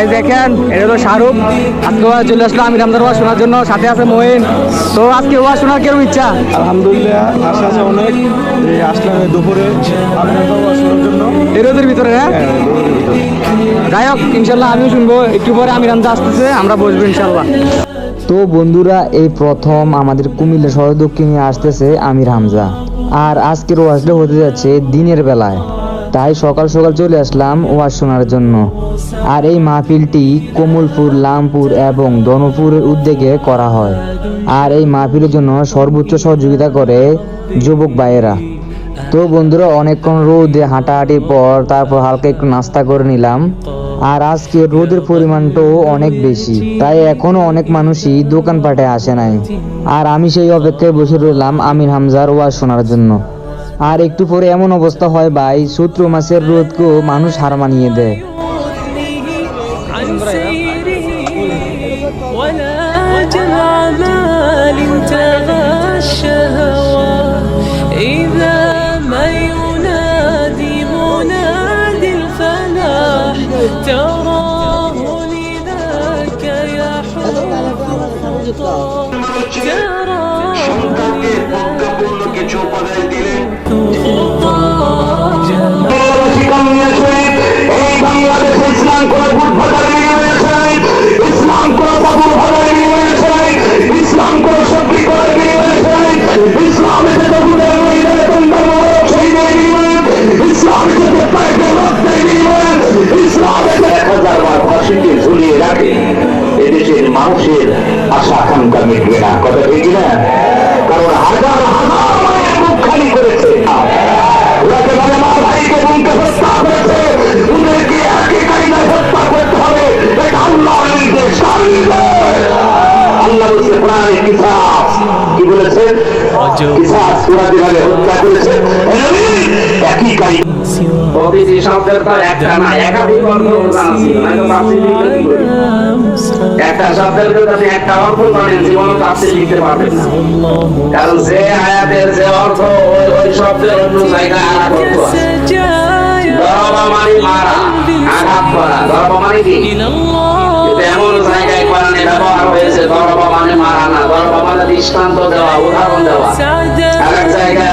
গাই দেখেন এটা হলো শাহরুখ। আজকে ওয়াজ চলে আসলো আমির হামদার ওয়াজ শোনার জন্য সাথে আছে মহিন তো আজকে ওয়াজ শোনার কেরম ইচ্ছা? আলহামদুলিল্লাহ আশা আছে অনেক যে আসলাম দুপুরে আপনার বাবা শোনার জন্য। এই ভিতরে হ্যাঁ? হ্যাঁ। যাই হোক ইনশাল্লাহ আমিও শুনব। একটু পরে আমির হামদা আসতেছে আমরা বসবো ইনশাল্লাহ। তো বন্ধুরা এই প্রথম আমাদের কুমিল্লা শহর দক্ষিণে আসতেছে আমির হামজা। আর আজকের ওয়াজটা হতে যাচ্ছে দিনের বেলায়। তাই সকাল সকাল চলে আসলাম ওয়াজ শোনার জন্য। আর এই মাহফিলটি কোমলপুর, লামপুর এবং দনপুরের উদ্যোগে করা হয়। আর এই মাহফিলের জন্য সর্বোচ্চ সহযোগিতা করে যুবক ভাইয়েরা। তো বন্ধুরা, অনেকক্ষণ রোদে হাঁটাহাঁটির পর তারপর হালকা একটু নাস্তা করে নিলাম। আর আজকে রোদের পরিমাণটাও অনেক বেশি। তাই এখনও অনেক মানুষই দোকানপাটে আসে নাই। আর আমি সেই অপেক্ষায় বসে রইলাম আমির হামজার ওয়াজ শোনার জন্য। আর একটু পরে এমন অবস্থা হয় ভাই সূত্র মাসের রোদকেও মানুষ হার মানিয়ে দেয় عن سيره ولا أجل মানুষের আশা আকাঙ্ক্ষা মিটবে না। কথা ঠিক না কারণ হাজার হাজার মায়ের মুখ খালি করেছে? আল্লাহ বলছে প্রাণে কি বলেছেন হত্যা একই প্রতিটি শব্দের পর একটা না একাধিক অর্থ একটা শব্দের আপনি একটা অর্থ মানে পাবেন জীবনে কাছে লিখতে পারবেন না। কারণ যে আয়াতের যে অর্থ, ওই ওই শব্দের অন্য জায়গায় আর অর্থ আছে দরবা মারা, আঘাত করা। দরবা মানে কি? এমন জায়গায় কোরআনে ব্যবহার হয়েছে দরবা মানে মারা না। দরবা মানে দৃষ্টান্ত দেওয়া, উদাহরণ দেওয়া। আর এক জায়গায়